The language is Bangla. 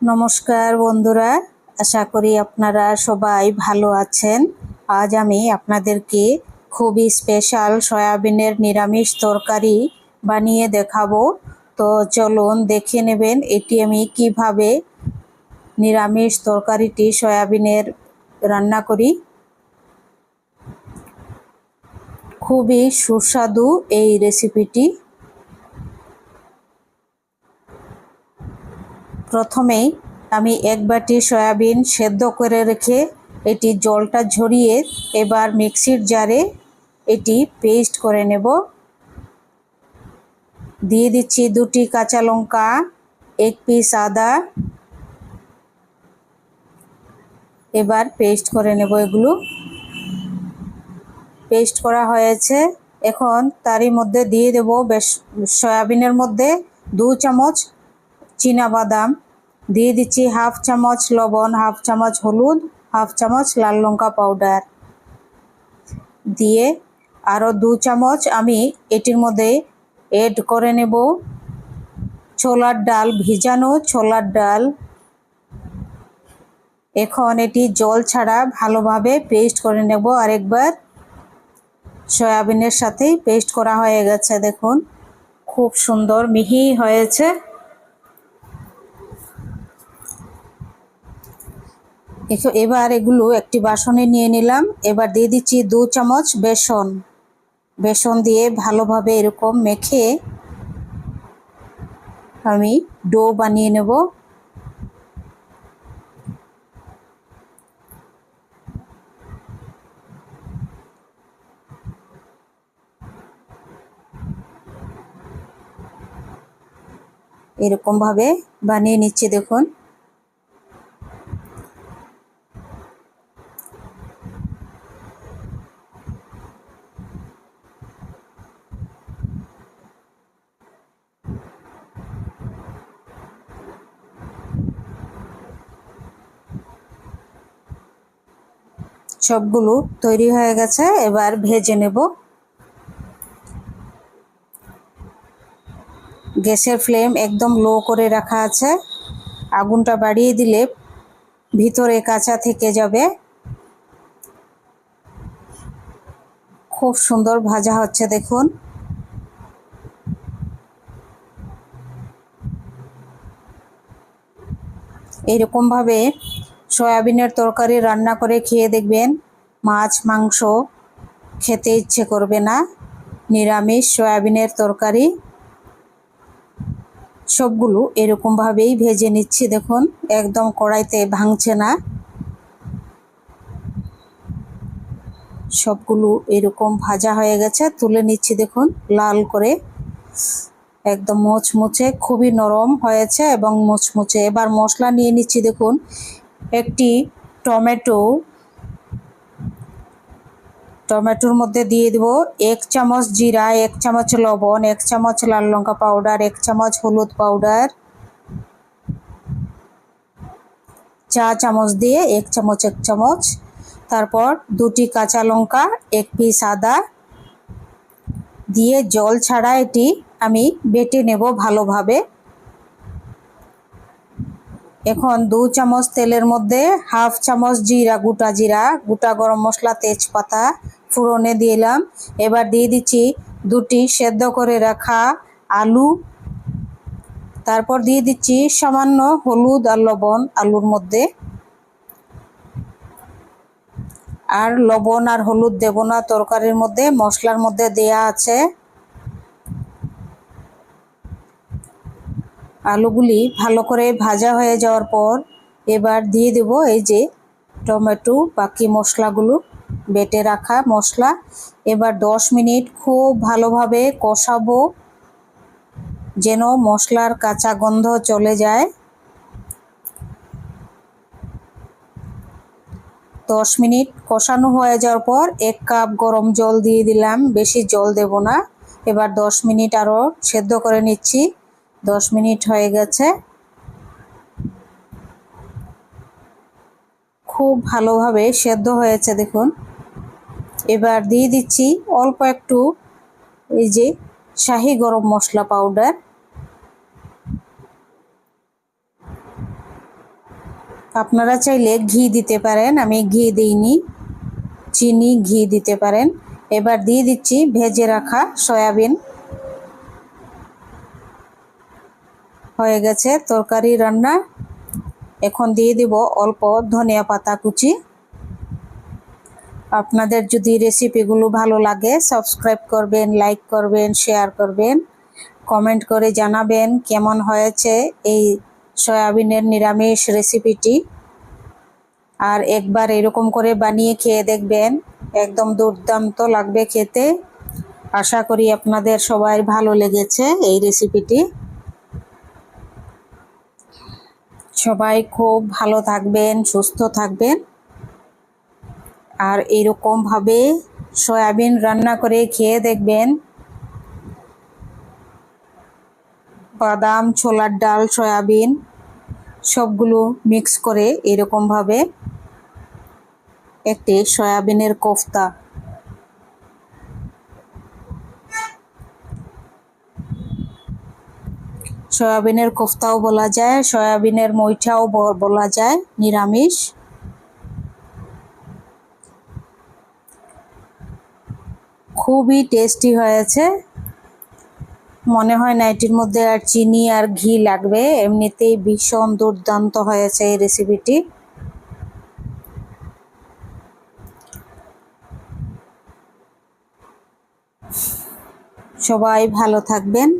নমস্কার বন্ধুরা, আশা করি আপনারা সবাই ভালো আছেন। আজ আমি আপনাদেরকে খুবই স্পেশাল সয়াবিনের নিরামিষ তরকারি বানিয়ে দেখাবো। তো চলুন দেখে নেবেন এটি আমি কীভাবে নিরামিষ তরকারিটি সয়াবিনের রান্না করি। খুবই সুস্বাদু এই রেসিপিটি প্রথমেই আমি এক বাটি সয়াবিন সেদ্ধ করে রেখে এটি জলটা ঝরিয়ে এবার মিক্সির জারে এটি পেস্ট করে নেব। দিয়ে দিচ্ছি দুটি কাঁচা লঙ্কা, এক পিস আদা। এবার পেস্ট করে নেব এগুলো। পেস্ট করা হয়েছে। এখন তারই মধ্যে দিয়ে দেব বেশ সয়াবিনের মধ্যে দু চামচ বাদাম দিয়ে দিচ্ছি হাফ চামচ লবণ, হাফ চামচ হলুদ, হাফ চামচ লাল লঙ্কা পাউডার দিয়ে আরও দু চামচ আমি এটির মধ্যে এড করে নেব। ছোলার ডাল ভিজানো ছোলার ডাল। এখন এটি জল ছাড়া ভালোভাবে পেস্ট করে নেব। আরেকবার সয়াবিনের সাথেই পেস্ট করা হয়ে গেছে, দেখুন। খুব সুন্দর, মিহি হয়েছে। এবার এগুলো একটি বাসনে নিয়ে নিলাম। এবার দিয়ে দিচ্ছি দু চামচ বেসন। বেসন দিয়ে ভালোভাবে এরকম মেখে আমি ডো বানিয়ে নেব। এরকমভাবে বানিয়ে নিচ্ছি, দেখুন। সবগুলো তৈরি হয়ে গেছে, এবার ভেজে নেব। গ্যাসের ফ্লেম একদম লো করে রাখা আছে। আগুনটা বাড়িয়ে দিলে ভিতরে কাঁচা থেকে যাবে। খুব সুন্দর ভাজা হচ্ছে, দেখুন। এইরকমভাবে সয়াবিনের তরকারি রান্না করে খেয়ে দেখবেন মাছ, মাংস খেতে ইচ্ছে করবে না। নিরামিষ সয়াবিনের তরকারি সবগুলো এরকমভাবেই ভেজে নিচ্ছি, দেখুন, একদম কড়াইতে ভাঙছে না। সবগুলো এরকম ভাজা হয়ে গেছে, তুলে নিচ্ছি, দেখুন, লাল করে। একদম মুচমুচে, খুবই নরম হয়েছে এবং মুচমুচে। এবার মশলা নিয়ে নিচ্ছি, দেখুন একটি টমেটো, টমেটোর মধ্যে দিয়ে দেব এক চামচ জিরা, এক চামচ লবণ, এক চামচ লাল লঙ্কা পাউডার, এক চামচ হলুদ পাউডার, চা চামচ দিয়ে এক চামচ এক চামচ। তারপর দুটি কাঁচা লঙ্কা, এক পিস আদা দিয়ে জল ছাড়া এটি আমি বেটে নেব ভালোভাবে। এখন দু চামচ তেলের মধ্যে হাফ চামচ জিরা, গোটা জিরা, গোটা গরম মশলা, তেজপাতা ফুরনে দিলাম এবার দিয়ে দিচ্ছি দুটি সেদ্ধ করে রাখা আলু। তারপর দিয়ে দিচ্ছি সামান্য হলুদ আর লবণ আলুর মধ্যে। আর লবণ আর হলুদ দেব না, তরকারির মধ্যে, মশলার মধ্যে দেয়া আছে। আলুগুলি ভালো করে ভাজা হয়ে যাওয়ার পর এবার দিয়ে দেব এই যে টমেটো, বাকি মশলাগুলো, বেটে রাখা মশলা। এবার দশ মিনিট খুব ভালোভাবে কষাবো, যেন মশলার কাঁচা গন্ধ চলে যায়। দশ মিনিট কষানো হয়ে যাওয়ার পর এক কাপ গরম জল দিয়ে দিলাম, বেশি জল দেব না। এবার দশ মিনিট আরও সেদ্ধ করে নিচ্ছি। দশ মিনিট হয়ে গেছে। খুব ভালোভাবে সেদ্ধ হয়েছে, দেখুন। এবার দিয়ে দিচ্ছি অল্প একটু এই যে শাহি গরম মশলা পাউডার। আপনারা চাইলে ঘি দিতে পারেন, আমি ঘি দিইনি, চিনি, ঘি দিতে পারেন। এবার দিয়ে দিচ্ছি ভেজে রাখা সয়াবিন। হয়ে গেছে তরকারি রান্না। এখন দিয়ে দিব অল্প ধনিয়া পাতা কুচি। আপনাদের যদি রেসিপিগুলো ভালো লাগে সাবস্ক্রাইব করবেন লাইক করবেন শেয়ার করবেন। কমেন্ট করে জানাবেন কেমন হয়েছে এই সয়াবিনের নিরামিষ রেসিপিটি আর একবার এরকম করে বানিয়ে খেয়ে দেখবেন, একদম দুর্দান্ত লাগবে খেতে। আশা করি আপনাদের সবাই ভালো লেগেছে এই রেসিপিটি সবাই খুব ভালো থাকবেন, সুস্থ থাকবেন। আর এরকমভাবে সয়াবিন রান্না করে খেয়ে দেখবেন। বাদাম, ছোলার ডাল, সয়াবিন সবগুলো মিক্স করে এরকমভাবে একটি সয়াবিনের কোফতা সয়াবিনের কোফতাও বলা যায়, সয়াবিনের মইঠাও বলা যায়, নিরামিষ। খুবই টেস্টি হয়েছে। মনে হয় না এটির মধ্যে আর চিনি আর ঘি লাগবে। এমনিতেই ভীষণ দুর্দান্ত হয়েছে এই রেসিপিটি। সবাই ভালো থাকবেন।